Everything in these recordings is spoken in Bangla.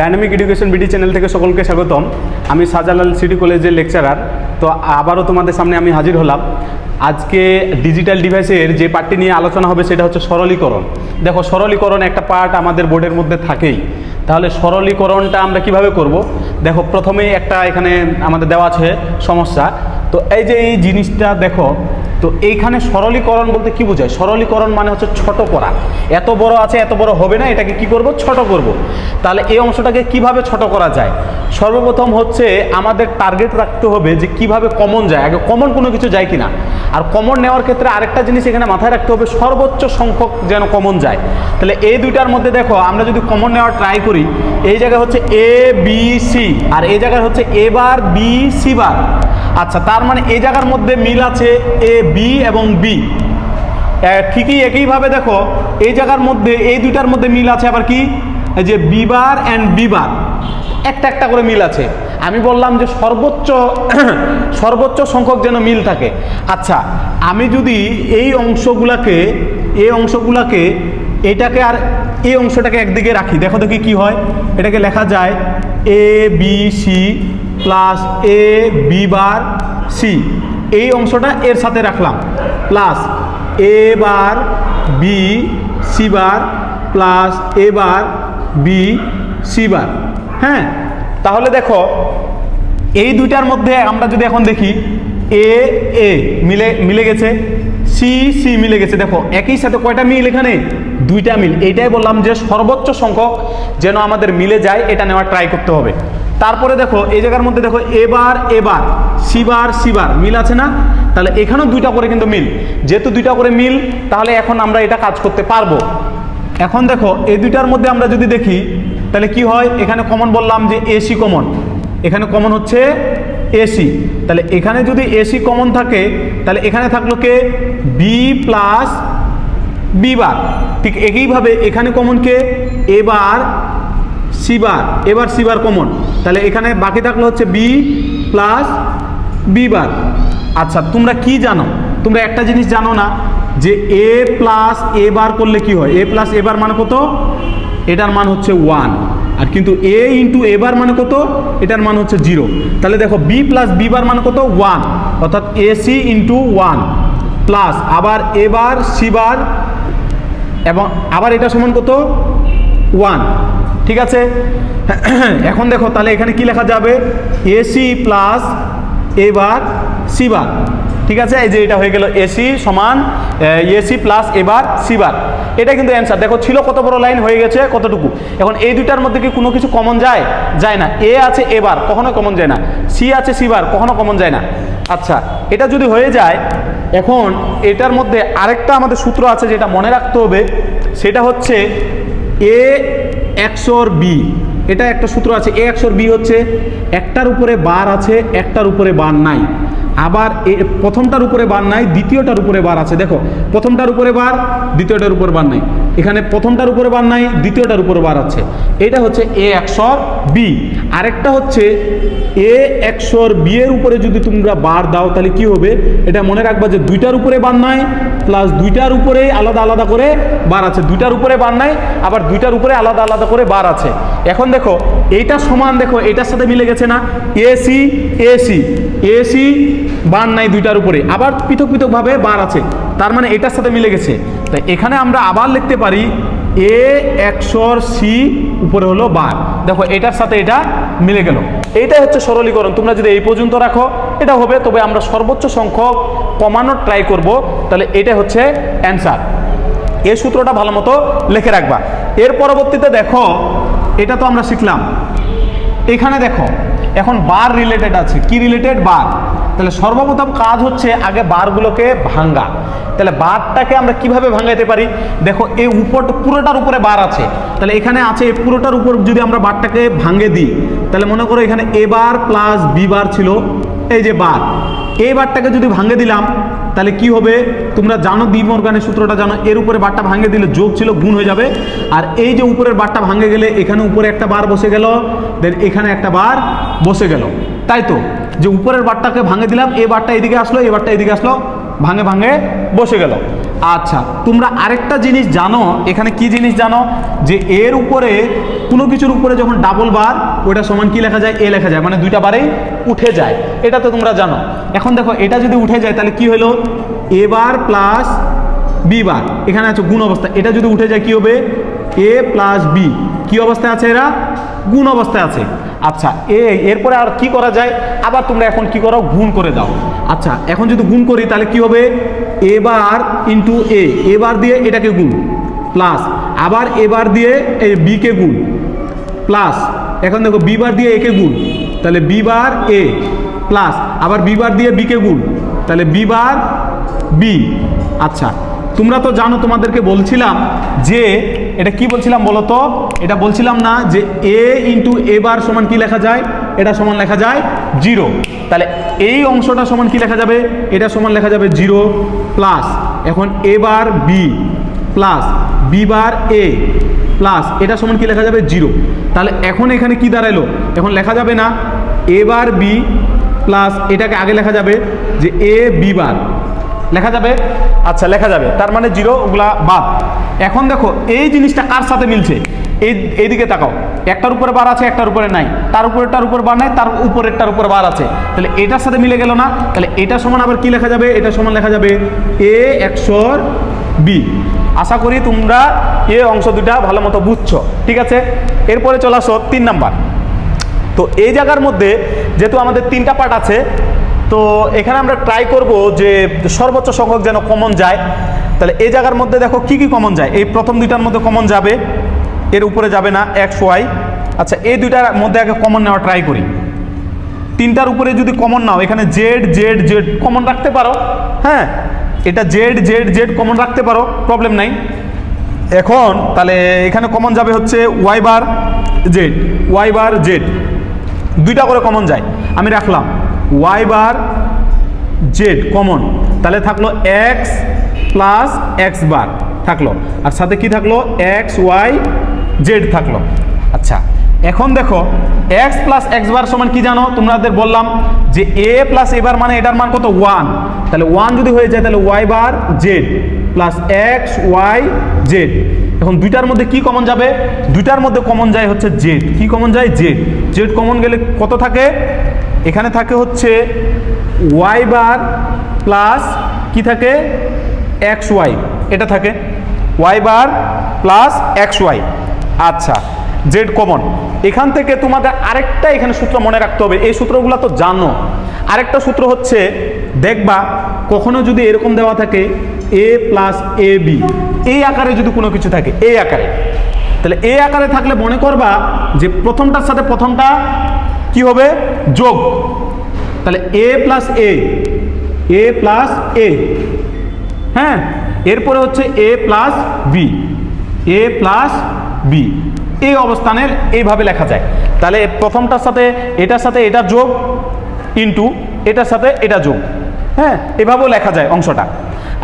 ডাইনামিক এডুকেশন বিডি চ্যানেল থেকে সকলকে স্বাগতম। আমি শাহজালাল সিটি কলেজের লেকচারার। তো আবারও তোমাদের সামনে আমি হাজির হলাম। আজকে ডিজিটাল ডিভাইসের যে পার্টটি নিয়ে আলোচনা হবে সেটা হচ্ছে সরলীকরণ। দেখো, সরলীকরণ একটা পার্ট আমাদের বোর্ডের মধ্যে থাকেই। তাহলে সরলীকরণটা আমরা কীভাবে করব? দেখো, প্রথমেই একটা এখানে আমাদের দেওয়া আছে সমস্যা। তো এই যে এই জিনিসটা দেখো, তো এইখানে সরলীকরণ বলতে কি বোঝায়? সরলীকরণ মানে হচ্ছে ছোট করা। এত বড় আছে, এত বড় হবে না, এটাকে কি করব? ছোট করব। তাহলে এই অংশটাকে কীভাবে ছোট করা যায়? সর্বপ্রথম হচ্ছে আমাদের টার্গেট রাখতে হবে যে কীভাবে কমন যায়। আগে কমন কোনো কিছু যায় কিনা। আর কমন নেওয়ার ক্ষেত্রে আরেকটা জিনিস এখানে মাথায় রাখতে হবে, সর্বোচ্চ সংখ্যক যেন কমন যায়। তাহলে এই দুইটার মধ্যে দেখো, আমরা যদি কমন নেওয়ার ট্রাই করি, এই জায়গায় হচ্ছে এ বি সি আর এই জায়গায় হচ্ছে এ বার বি সি বার আচ্ছা তার মানে এই জায়গার মধ্যে মিল আছে এ বি এবং বি ঠিকই একইভাবে দেখো, এই জায়গার মধ্যে, এই দুইটার মধ্যে মিল আছে আবার কি? যে বিবার অ্যান্ড বিবার একটা একটা করে মিল আছে। আমি বললাম যে সর্বোচ্চ সর্বোচ্চ সংখ্যক যেন মিল থাকে। আচ্ছা আমি যদি এই অংশগুলাকে এই অংশগুলাকে, এটাকে আর এই অংশটাকে একদিকে রাখি, দেখো দেখি কি হয়। এটাকে লেখা যায় A B C plus A B bar C এই অংশটা এর সাথে রাখলাম। Plus A bar B C bar plus A bar B C bar হ্যাঁ? তাহলে দেখো, এই দুইটার মধ্যে আমরা যদি এখন দেখি এ এ মিলে মিলে গেছে সি সি মিলে গেছে। দেখো, একই সাথে কয়টা মিল এখানে? দুইটা মিল। এইটাই বললাম যে সর্বোচ্চ সংখ্যক যেন আমাদের মিলে যায়, এটা নেওয়ার ট্রাই করতে হবে। তারপরে দেখো, এই জায়গার মধ্যে দেখো, এবার এবার, সিবার সিবার, মিল আছে না? তাহলে এখানেও দুইটা করে কিন্তু মিল। যেহেতু দুইটা করে মিল, তাহলে এখন আমরা এটা কাজ করতে পারব। এখন দেখো, এই দুইটার মধ্যে আমরা যদি দেখি, তাহলে কি হয়? এখানে কমন বললাম যে এসি কমন এখানে কমন হচ্ছে এসি তাহলে এখানে যদি এসি কমন থাকে, তাহলে এখানে থাকল কে? বি প্লাস বি বার ঠিক একইভাবে এখানে কমন কে? এবার সিবার, এবার সিবার কমন তাহলে এখানে বাকি থাকল হচ্ছে বি প্লাস বি বার। আচ্ছা তোমরা কি জানো? তোমরা একটা জিনিস জানো না, যে এ প্লাস এ বার করলে কি হয়? এ প্লাস এ বার মানে কত? এটার মান হচ্ছে ওয়ান আর কিন্তু এ ইন্টু এ বার মানে কত? এটার মান হচ্ছে জিরো তাহলে দেখো বি প্লাস বি বার মানে কত? ওয়ান অর্থাৎ A C into one plus আবার এ বার সি বার, এবং আবার এটা সমান কত? ওয়ান ঠিক আছে? এখন দেখো, তাহলে এখানে কি লেখা যাবে? এসি প্লাস এবার সিবার ঠিক আছে? এই যে এটা হয়ে গেল এসি সমান এসি প্লাস এবার সিবার এটা কিন্তু অ্যান্সার দেখো, ছিল কত বড় লাইন হয়ে গেছে কতটুকু? এখন এই দুইটার মধ্যে কি কোনো কিছু কমন যায়? যায় না। এ আছে এবার কখনো কমন যায় না। সি আছে সিবার কখনো কমন যায় না। আচ্ছা এটা যদি হয়ে যায়, এখন এটার মধ্যে আরেকটা আমাদের সূত্র আছে যেটা মনে রাখতে হবে, সেটা হচ্ছে এ একশোর বি এটা একটা সূত্র আছে এ একশোর বি হচ্ছে একটার উপরে বার আছে, একটার উপরে বার নাই। আবার প্রথমটার উপরে বার নাই, দ্বিতীয়টার উপরে বার আছে। দেখো, প্রথমটার উপরে বার, দ্বিতীয়টার উপরে বার নাই। এখানে প্রথমটার উপরে বার নাই, দ্বিতীয়টার উপরে বার আছে। এটা হচ্ছে এ একশোর বি। আরেকটা হচ্ছে এ একশোর বি এর উপরে যদি তোমরা বার দাও, তাহলে কি হবে? এটা মনে রাখবা যে দুইটার উপরে বার নাই প্লাস দুইটার উপরে আলাদা আলাদা করে বার আছে। দুইটার উপরে বার নাই, আবার দুইটার উপরে আলাদা আলাদা করে বার আছে। এখন দেখো, এইটা সমান, দেখো, এটার সাথে মিলে গেছে না? এসি এসি এসি বার নাই দুইটার উপরে। আবার পৃথক পৃথকভাবে বার আছে। তার মানে এটার সাথে মিলে গেছে। তাই এখানে আমরা আবার লিখতে পারি এ একশোর সি উপরে হলো বার। দেখো, এটার সাথে এটা মিলে গেল। এইটাই হচ্ছে সরলীকরণ। তোমরা যদি এই পর্যন্ত রাখো, এটা হবে, তবে আমরা সর্বোচ্চ সংখ্যক কমানোর ট্রাই করব। তাহলে এটা হচ্ছে অ্যান্সার এই সূত্রটা ভালো মতো লিখে রাখবা। এর পরবর্তীতে দেখো, এটা তো আমরা শিখলাম। এখানে দেখো, এখন বার রিলেটেড আছে। কি রিলেটেড বার। তাহলে সর্বপ্রথম কাজ হচ্ছে আগে বারগুলোকে ভাঙ্গা। তাহলে বারটাকে আমরা কীভাবে ভাঙাইতে পারি? দেখো, এই উপর, পুরোটার উপরে বার আছে। তাহলে এখানে আছে, এই পুরোটার উপর যদি আমরা বারটাকে ভাঙে দিই, তাহলে মনে করো এখানে এ বার প্লাস বি বার ছিল, এই যে বার। এই বারটাকে যদি ভাঙে দিলাম, তাহলে কি হবে? তোমরা জানো দ্বি মর্গানের সূত্রটা জানো, এর উপরে বারটা ভাঙে দিলে যোগ ছিল গুণ হয়ে যাবে। আর এই যে উপরের বারটা ভাঙে গেলে এখানে উপরে একটা বার বসে গেল দেন এখানে একটা বার বসে গেল। তাই তো? যে উপরের বারটাকে ভাঙে দিলাম এ বারটা এদিকে আসলো এ বারটা এদিকে আসলো, ভাঙে ভাঙে বসে গেল। আচ্ছা তোমরা আরেকটা জিনিস জানো, এখানে কি জিনিস জানো? যে এর উপরে, কোনো কিছুর উপরে যখন ডাবল বার ওটা সমান কি লেখা যায়? এ লেখা যায় মানে দুইটা বারেই উঠে যায়। এটা তো তোমরা জানো। এখন দেখো, এটা যদি উঠে যায়, তাহলে কি হলো? এ বার প্লাস বি বার এখানে আছে গুণ অবস্থা। এটা যদি উঠে যায়, কি হবে? এ প্লাস বি কি অবস্থায় আছে এরা? গুণ অবস্থায় আছে। আচ্ছা এ, এরপরে আর কি করা যায়? আবার তোমরা এখন কি করো? গুণ করে দাও। আচ্ছা এখন যদি গুণ করি, তাহলে কি হবে? এবার ইন্টু এ এবার দিয়ে এটাকে গুণ। প্লাস আবার এবার দিয়ে এই বিকে গুণ। প্লাস এখন দেখো বি বার দিয়ে একে গুণ। তাহলে বি বার এ প্লাস আবার বি বার দিয়ে বিকে গুণ। তাহলে বি বার বি আচ্ছা তোমরা তো জানো, তোমাদেরকে বলছিলাম যে, এটা কি বলছিলাম বলো তো এটা বলছিলাম না যে এ ইন্টু এ বার সমান কি লেখা যায়? এটা সমান লেখা যায় জিরো। তাহলে এই অংশটা সমান কি লেখা যাবে? এটা সমান লেখা যাবে জিরো প্লাস, এখন A bar B plus, B bar A plus, এটা সমান কি লেখা যাবে? জিরো। তাহলে এখন এখানে কি দাঁড়াল? এখন লেখা যাবে না এ বার বি প্লাস, এটাকে আগে লেখা যাবে যে এ বি বার। লেখা যাবে? আচ্ছা লেখা যাবে। তার মানে জিরো, ওগুলা বাদ। এখন দেখো, এই জিনিসটা কার সাথে মিলছে? এই, এইদিকে তাকাও। একটার উপরে বার আছে, একটার উপরে নাই। তার উপরেরটার উপর বার নাই, তার উপরেরটার উপর বার আছে। তাহলে এটার সাথে মিলে গেল না? তাহলে এটা সমান আবার কি লেখা যাবে? এটা সমান লেখা যাবে এ একশোর বি আশা করি তোমরা এ অংশ দুটা ভালো মতো বুঝছ। ঠিক আছে? এরপরে চলে আসো তিন নাম্বার। তো এই জায়গার মধ্যে যেহেতু আমাদের তিনটা পার্ট আছে তো এখানে আমরা ট্রাই করব যে সর্বোচ্চ সংখ্যক যেন কমন যায়। তাহলে এই জায়গার মধ্যে দেখো কি কি কমন যায়? এই প্রথম দুইটার মধ্যে কমন যাবে, এর উপরে যাবে না এক্স ওয়াই আচ্ছা এই দুইটার মধ্যে আগে কমন নেওয়া ট্রাই করি। তিনটার উপরে যদি কমন নাও, এখানে জেড জেড জেড কমন রাখতে পারো। হ্যাঁ এটা জেড জেড জেড কমন রাখতে পারো প্রবলেম নাই। এখন তাহলে এখানে কমন যাবে হচ্ছে Y bar Z Y bar Z দুইটা করে কমন যায়। আমি রাখলাম। ওয়াই বার জেড কমন তাহলে থাকল এক্স প্লাস এক্স বার থাকল। আর সাথে কি থাকল? এক্স ওয়াই জেড থাকল। আচ্ছা এখন দেখো এক্স প্লাস এক্স বার সমান কি জানো? তোমাদের বললাম যে এ প্লাস এবার মানে এটার মান কত? ওয়ান তাহলে ওয়ান যদি হয়ে যায়, তাহলে Y bar Z plus X Y Z এখন দুইটার মধ্যে কি কমন যাবে? দুইটার মধ্যে কমন যায় হচ্ছে জেড কি কমন যায়? জেড জেড কমন গেলে কত থাকে? এখানে থাকে হচ্ছে ওয়াই বার প্লাস কি থাকে? এক্স ওয়াই এটা থাকে Y bar plus X Y আচ্ছা জেড কমন এখান থেকে তোমাদের আরেকটা এখানে সূত্র মনে রাখতে হবে। এই সূত্রগুলো তো জানো। আরেকটা সূত্র হচ্ছে, দেখবা, কখনো যদি এরকম দেওয়া থাকে এ প্লাস এ বি এই আকারে যদি কোনো কিছু থাকে, এই আকারে। তাহলে এই আকারে থাকলে মনে করবা যে প্রথমটার সাথে প্রথমটা কি হবে? যোগ। তাহলে এ প্লাস এ এ প্লাস এ হ্যাঁ? এরপরে হচ্ছে A plus B A plus B এই অবস্থানের এইভাবে লেখা যায়। তাহলে প্রথমটার সাথে এটার সাথে এটা যোগ ইন্টু এটার সাথে এটা যোগ। হ্যাঁ? এভাবেও লেখা যায় অংশটা।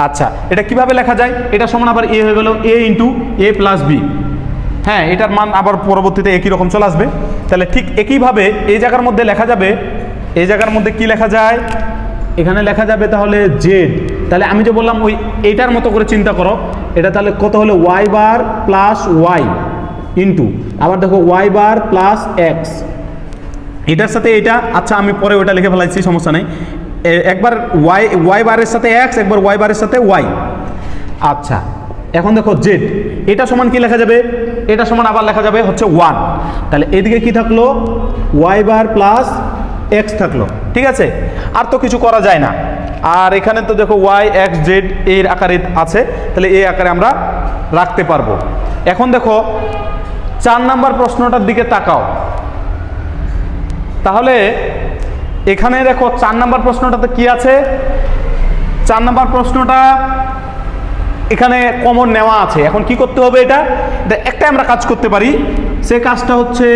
আচ্ছা এটা কীভাবে লেখা যায়? এটা সমান আবার এ হয়ে গেল A into A plus B হ্যাঁ এটার মান আবার পরবর্তীতে একই রকম চলে আসবে। তাহলে ঠিক একইভাবে এই জায়গার মধ্যে লেখা যাবে, এই জায়গার মধ্যে কি লেখা যায়? এখানে লেখা যাবে তাহলে জেড তাহলে আমি যে বললাম ওই এইটার মতো করে চিন্তা করো, এটা তাহলে কত হলো? Y bar plus Y into আবার দেখো ওয়াই বার প্লাস এক্স এটার সাথে এটা আচ্ছা আমি পরে ওটা লিখে ফেলাইছি, সমস্যা নেই। একবার ওয়াই ওয়াই বারের সাথে এক্স একবার ওয়াই বারের সাথে ওয়াই আচ্ছা এখন দেখো জেড এটা সমান কি লেখা যাবে? এটা সমান আবার লেখা যাবে হচ্ছে ওয়ান তাহলে এদিকে কি থাকল? ওয়াই বার প্লাস এক্স থাকল। ঠিক আছে? আর তো কিছু করা যায় না। আর এখানে তো দেখো ওয়াই এক্স জেড এর আকারে আছে। তাহলে এই আকারে আমরা রাখতে পারব। এখন দেখো, চার নাম্বার প্রশ্নটার দিকে তাকাও। তাহলে এখানে দেখো চার নাম্বার প্রশ্নটাতে কি আছে? চার নাম্বার প্রশ্নটা এখানে কমন নেওয়া আছে। এখন কি করতে হবে এটা? একটাই আমরা কাজ করতে পারি। সে কাজটা হচ্ছে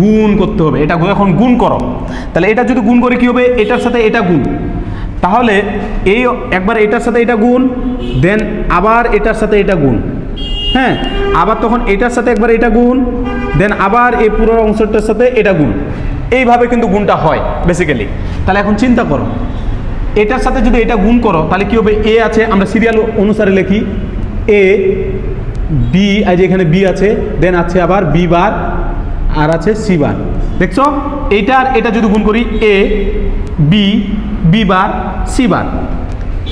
গুণ করতে হবে। এটা এখন গুণ করো। তাহলে এটা যদি গুণ করে কি হবে? এটার সাথে এটা গুণ। তাহলে এই একবার এটার সাথে এটা গুণ দেন আবার এটার সাথে এটা গুণ। হ্যাঁ? আবার তখন এটার সাথে একবার এটা গুণ দেন আবার এই পুরো অংশটার সাথে এটা গুণ। এইভাবে কিন্তু গুণটা হয় বেসিক্যালি তাহলে এখন চিন্তা করো। এটার সাথে যদি এটা গুণ করো, তাহলে কি হবে? এ আছে, আমরা সিরিয়াল অনুসারে লিখি এ বি এই যে এখানে বি আছে দেন আছে আবার বি বার আর আছে সি বার দেখছ? এইটা আর এটা যদি গুণ করি A B B bar C bar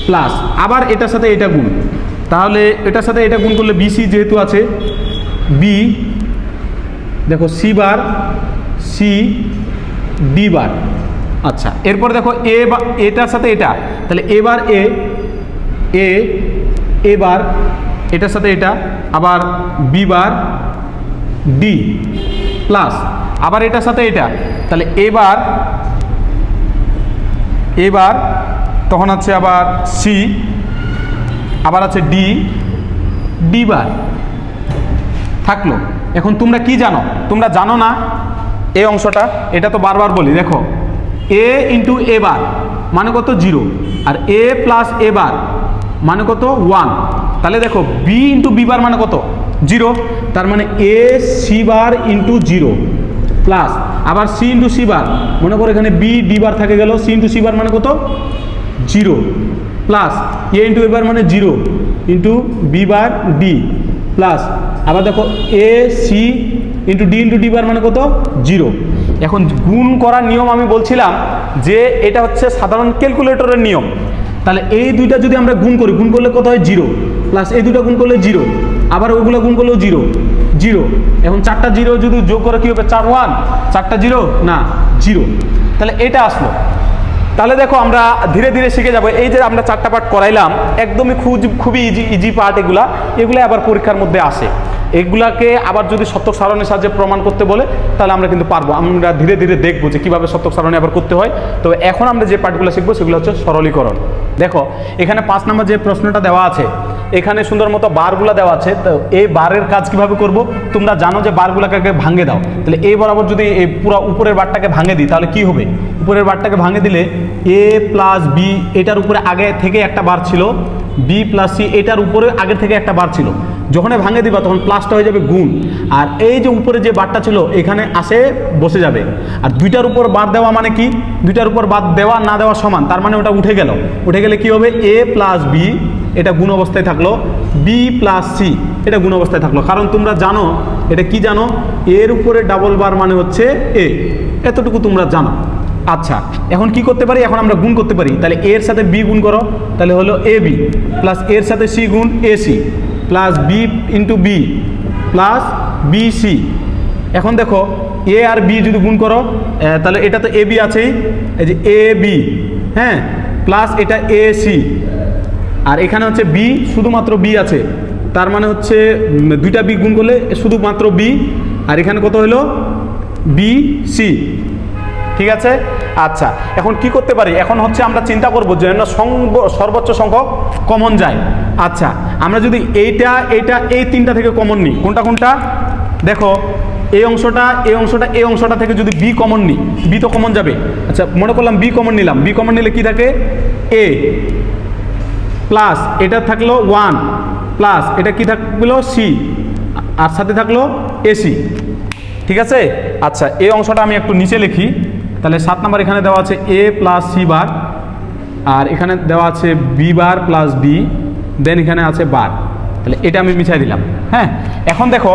plus আবার এটার সাথে এটা গুণ। তাহলে এটার সাথে এটা গুণ করলে বিসি যেহেতু আছে বি দেখো C bar C D bar আচ্ছা এরপর দেখো এ বা, এটার সাথে এটা, তাহলে এবার এ এ, এবার এটার সাথে এটা, আবার বি বার ডি প্লাস, আবার এটার সাথে এটা, তাহলে এবার এবার তখন আছে আবার সি, আবার আছে ডি ডি বার। থাকল। এখন তোমরা কি জানো? তোমরা জানো না? এই অংশটা, এটা তো বারবার বলি, দেখো। এ ইন্টু এ বার মানে কত? Zero R A plus A bar মানে কত? ওয়ান তাহলে দেখো বি ইন্টু বি বার মানে কত? জিরো তার মানে A C bar into zero plus আবার সি ইন্টু সি বার মনে করো এখানে বি ডি বার থাকে গেল সি ইন্টু সি বার মানে কত? Zero plus A into A bar মানে zero into B bar D plus আবার দেখো A C into D into D bar মানে কত? জিরো এখন গুণ করার নিয়ম আমি বলছিলাম যে এটা হচ্ছে সাধারণ ক্যালকুলেটরের নিয়ম। তাহলে এই দুইটা যদি আমরা গুণ করি, গুণ করলে কত হয়? জিরো। প্লাস এই দুটো গুণ করলে জিরো। আবার ওইগুলো গুণ করলেও জিরো। জিরো। এখন চারটা জিরো যদি যোগ করে কী হবে? চার, ওয়ান। চারটা জিরো? না, জিরো। তাহলে এটা আসলো। তাহলে দেখো আমরা ধীরে ধীরে শিখে যাব। এই যে আমরা চারটা পার্ট করাইলাম, একদমই খুব, খুবই ইজি ইজি পার্ট এগুলা। এগুলো আবার পরীক্ষার মধ্যে আসে। এগুলাকে আবার যদি সত্যক সারণের সাহায্যে প্রমাণ করতে বলে, তাহলে আমরা কিন্তু পারব। আমরা ধীরে ধীরে দেখব যে কীভাবে সত্যক সারণে আবার করতে হয়। তবে এখন আমরা যে পার্টগুলো শিখব, সেগুলো হচ্ছে সরলীকরণ। দেখো, এখানে পাঁচ নম্বর যে প্রশ্নটা দেওয়া আছে, এখানে সুন্দর মতো বারগুলো দেওয়া আছে। তো এই বারের কাজ কীভাবে করব? তোমরা জানো যে বারগুলোকে ভাঙে দাও। তাহলে এই বরাবর যদি এই পুরো উপরের বারটাকে ভাঙে দিই, তাহলে কি হবে? উপরের বারটাকে ভাঙে দিলে এ প্লাস বি এটার উপরে আগে থেকে একটা বার ছিল, বি প্লাস সি এটার উপরে আগে থেকে একটা বার ছিল। যখনই ভাঙে দিবা, তখন প্লাসটা হয়ে যাবে গুণ। আর এই যে উপরে যে বারটা ছিল, এখানে আসে বসে যাবে। আর দুইটার উপর বাদ দেওয়া মানে কি? দুইটার উপর বাদ দেওয়া, না দেওয়া সমান। তার মানে ওটা উঠে গেল। উঠে গেলে কি হবে? এ প্লাস বি এটা গুণ অবস্থায় থাকল। বি প্লাস সি এটা গুণ অবস্থায় থাকল। কারণ তোমরা জানো, এটা কি জানো? এর উপরে ডাবল বার মানে হচ্ছে এ এতটুকু তোমরা জানো। আচ্ছা এখন কি করতে পারি? এখন আমরা গুণ করতে পারি। তাহলে এর সাথে বি গুণ করো। তাহলে হলো এ বি প্লাস এর সাথে সি গুণ A C plus B into B plus B C এখন দেখো এ আর বি যদি গুণ করো তাহলে এটা তো এ বি আছেই। এই যে এ বি হ্যাঁ? প্লাস এটা এ সি আর এখানে হচ্ছে বি শুধুমাত্র বি আছে। তার মানে হচ্ছে দুইটা বি গুণ করলে শুধুমাত্র বি আর এখানে কত হলো? বি সি ঠিক আছে? আচ্ছা এখন কি করতে পারি? এখন হচ্ছে আমরা চিন্তা করব যে না, সংব- সর্বোচ্চ সংখ্যক কমন যায়। আচ্ছা আমরা যদি এইটা এইটা, এই তিনটা থেকে কমন নিই, কোনটা কোনটা? দেখো, এই অংশটা এই অংশটা এই অংশটা থেকে যদি বি কমন নিই বি তো কমন যাবে। আচ্ছা মনে করলাম বি কমন নিলাম। বি কমন নিলে কি থাকে? এ প্লাস এটা থাকল ওয়ান প্লাস এটা কি থাকল সি আর সাথে থাকল এসি ঠিক আছে? আচ্ছা এই অংশটা আমি একটু নিচে লিখি। তাহলে সাত নাম্বার এখানে দেওয়া আছে এ প্লাস সি বার আর এখানে দেওয়া আছে B bar plus D then এখানে আছে বার তাহলে এটা আমি মিছাই দিলাম। হ্যাঁ এখন দেখো,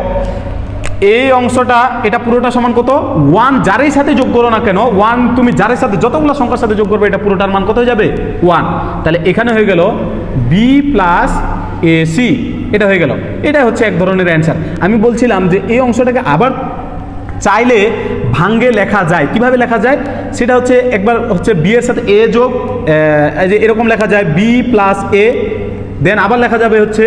এই অংশটা, এটা পুরোটা সমান কত? ওয়ান যারই সাথে যোগ করো না কেন ওয়ান তুমি যারের সাথে, যতগুলো সংখ্যার সাথে যোগ করবে, এটা পুরোটার মান কত হয়ে যাবে? ওয়ান তাহলে এখানে হয়ে গেল বি প্লাস এ সি এটা হয়ে গেল। এটা হচ্ছে এক ধরনের অ্যান্সার আমি বলছিলাম যে এই অংশটাকে আবার চাইলে ভাঙ্গে লেখা যায়। কীভাবে লেখা যায়? সেটা হচ্ছে একবার হচ্ছে বি এর সাথে এ যোগ যে এরকম লেখা যায় বি প্লাস এ দেন আবার লেখা যাবে হচ্ছে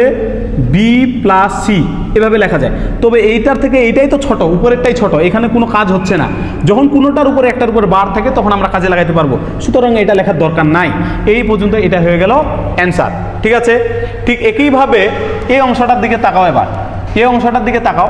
বি প্লাস সি এভাবে লেখা যায়। তবে এইটার থেকে এইটাই তো ছোট, উপরেরটাই ছোট, এখানে কোনো কাজ হচ্ছে না। যখন কোনোটার উপরে একটার উপর বার থাকে, তখন আমরা কাজে লাগাইতে পারব। সুতরাং এটা লেখার দরকার নাই। এই পর্যন্ত এটা হয়ে গেল অ্যান্সার ঠিক আছে? ঠিক একইভাবে এই অংশটার দিকে তাকাও এবার। এই অংশটার দিকে তাকাও।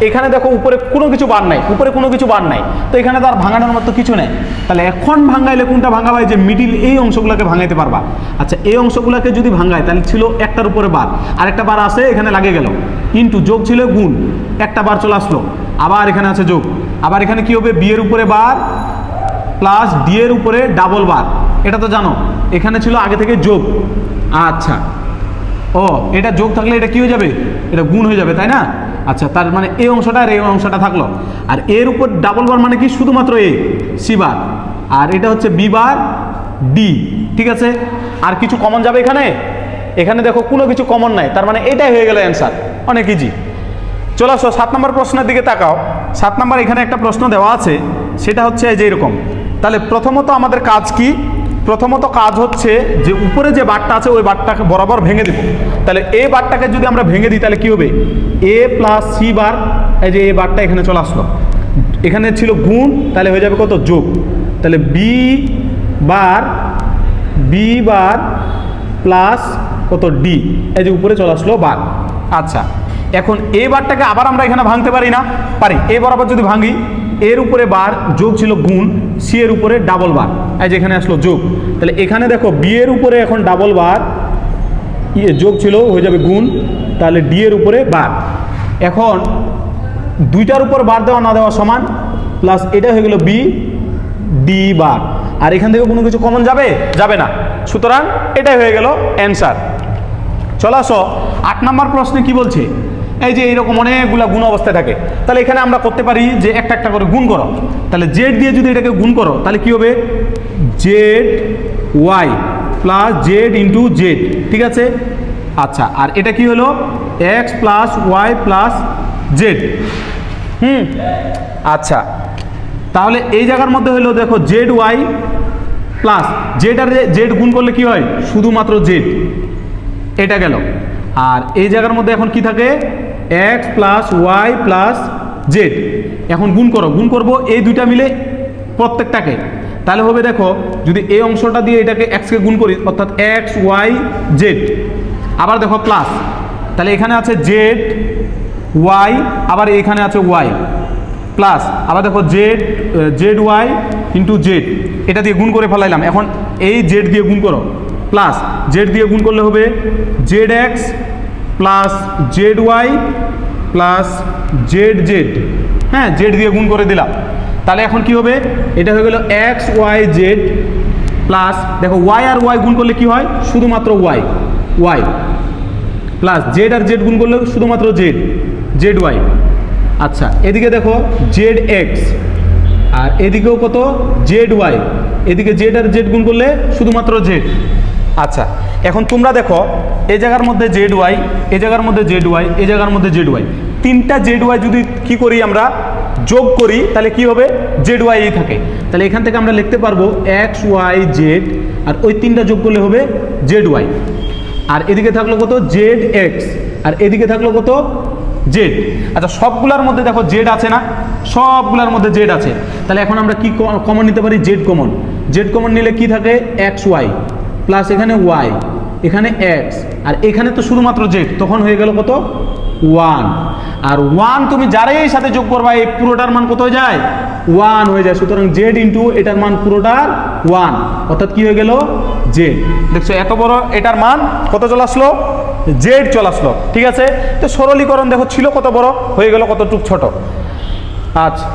এখানে দেখো উপরে কোনো কিছু বার নাই, উপরে কোনো কিছু বার নাই। তো এখানে তো আর ভাঙানোর মতো কিছু নেই। তাহলে এখন ভাঙাইলে কোনটা ভাঙা হয় যে মিডিল এই অংশগুলোকে ভাঙাইতে পারবা? আচ্ছা এই অংশগুলোকে যদি ভাঙায়, তাহলে ছিল একটার উপরে বার। আরেকটা বার আছে, এখানে লাগে গেল। কিন্তু যোগ ছিল গুণ। একটা বার চলে আসলো। আবার এখানে আছে যোগ। আবার এখানে কি হবে? বিয়ের উপরে বার প্লাস ডি এর উপরে ডাবল বার। এটা তো জানো, এখানে ছিল আগে থেকে যোগ। আচ্ছা। ও, এটা যোগ থাকলে এটা কি হয়ে যাবে? এটা গুণ হয়ে যাবে, তাই না? আচ্ছা তার মানে এই অংশটা আর এই অংশটা থাকল। আর এর উপর ডাবল বার মানে কি? শুধুমাত্র এ সি বার আর এটা হচ্ছে বি বার ডি ঠিক আছে? আর কিছু কমন যাবে এখানে? এখানে দেখো, কোনো কিছু কমন নাই। তার মানে এটাই হয়ে গেল অ্যান্সার অনেক ইজি চলে আসো, সাত নম্বর প্রশ্নের দিকে তাকাও। সাত নম্বর এখানে একটা প্রশ্ন দেওয়া আছে, সেটা হচ্ছে এই যে এরকম। তাহলে প্রথমত আমাদের কাজ কি? প্রথমত কাজ হচ্ছে যে উপরে যে বারটা আছে, ওই বারটাকে বরাবর ভেঙে দিব। তাহলে এ বারটাকে যদি আমরা ভেঙে দিই, তাহলে কি হবে? এ প্লাস সি বার এই যে এ বারটা এখানে চলে আসলো। এখানে ছিল গুণ, তাহলে হয়ে যাবে কত? যোগ। তাহলে B bar B bar plus কত? ডি এই যে উপরে চলে আসলো বার আচ্ছা এখন এ বারটাকে আবার আমরা এখানে ভাঙতে পারি না? পারি। এ বরাবর যদি ভাঙি, এর উপরে বার যোগ ছিল গুণ সি এর উপরে ডাবল বার এই যে এখানে আসলো যোগ। তাহলে এখানে দেখো বি এর উপরে এখন ডাবল বার যোগ ছিল, হয়ে যাবে গুণ। তাহলে ডি এর উপরে বার এখন দুইটার উপর বার দেওয়া না দেওয়া সমান প্লাস এটা হয়ে গেল বি ডি বার আর এখান থেকে কোনো কিছু কমন যাবে? যাবে না। সুতরাং এটাই হয়ে গেল অ্যান্সার চলে আসো, আট নম্বর প্রশ্নে কি বলছে? এই যে এইরকম অনেকগুলা গুণ অবস্থায় থাকে। তাহলে এখানে আমরা করতে পারি যে একটা একটা করে গুণ করো। তাহলে জেড দিয়ে যদি এটাকে গুণ করো, তাহলে কি হবে? Z Y plus Z into Z ঠিক আছে? আচ্ছা আর এটা কি হলো? X plus Y plus Z হুম? আচ্ছা তাহলে এই জায়গার মধ্যে হলো, দেখো জেড ওয়াই প্লাস জেড আর জেড গুণ করলে কি হয়? শুধুমাত্র জেড এটা গেল। আর এই জায়গার মধ্যে এখন কি থাকে? X plus Y plus Z এখন গুণ করো, গুণ করব এই দুইটা মিলে প্রত্যেকটাকে। তাহলে হবে দেখো, যদি এই অংশটা দিয়ে এটাকে এক্সকে গুণ করি, অর্থাৎ এক্স ওয়াই জেড আবার দেখো প্লাস তাহলে এখানে আছে জেড ওয়াই আবার এখানে আছে ওয়াই প্লাস আবার দেখো Z Z Y into Z এটা দিয়ে গুণ করে ফেলাইলাম। এখন এই জেড দিয়ে গুণ করো। প্লাস জেড দিয়ে গুণ করলে হবে Z X plus Z Y plus Z Z হ্যাঁ জেড দিয়ে গুণ করে দিলাম। তাহলে এখন কি হবে? এটা হয়ে গেল এক্স ওয়াই জেড প্লাস দেখো ওয়াই আর ওয়াই গুণ করলে কি হয়? শুধুমাত্র ওয়াই ওয়াই প্লাস জেড আর জেড গুণ করলে শুধুমাত্র জেড জেড ওয়াই আচ্ছা এদিকে দেখো জেড এক্স আর এদিকেও কত? জেড ওয়াই এদিকে জেড আর জেড গুণ করলে শুধুমাত্র জেড আচ্ছা এখন তোমরা দেখো, এই জায়গার মধ্যে জেড ওয়াই, এই জায়গার মধ্যে জেড ওয়াই এ জায়গার মধ্যে জেড ওয়াই। তিনটা জেড ওয়াই যদি কি করি আমরা, যোগ করি, তাহলে কি হবে? জেড ওয়াই থাকে। তাহলে এখান থেকে আমরা লিখতে পারব এক্স ওয়াই জেড, আর ওই তিনটা যোগ করলে হবে জেড ওয়াই। আর এদিকে থাকল কত? Z x. আর এদিকে থাকল কত? জেড। আচ্ছা সবগুলোর মধ্যে দেখো জেড আছে না? সবগুলোর মধ্যে জেড আছে। তাহলে এখন আমরা কি কমন নিতে পারি? জেড কমন জেড কমন নিলে কি থাকে? X Y. প্লাস এখানে ওয়াই এখানে এক্স আর এখানে তো শুধুমাত্র জেড তখন হয়ে গেল কত? ওয়ান আর ওয়ান তুমি যারাই সাথে যোগ করবা, এই পুরোটার মান কত যায়? ওয়ান হয়ে যায়। সুতরাং জেড ইন্টু এটার মান পুরোটার ওয়ান অর্থাৎ কি হয়ে গেল? জেড দেখছ, এত বড় এটার মান কত চলে আসলো? জেড চলে আসলো। ঠিক আছে? তো সরলীকরণ দেখো, ছিল কত বড়? হয়ে গেল কতটুক ছোট। আচ্ছা।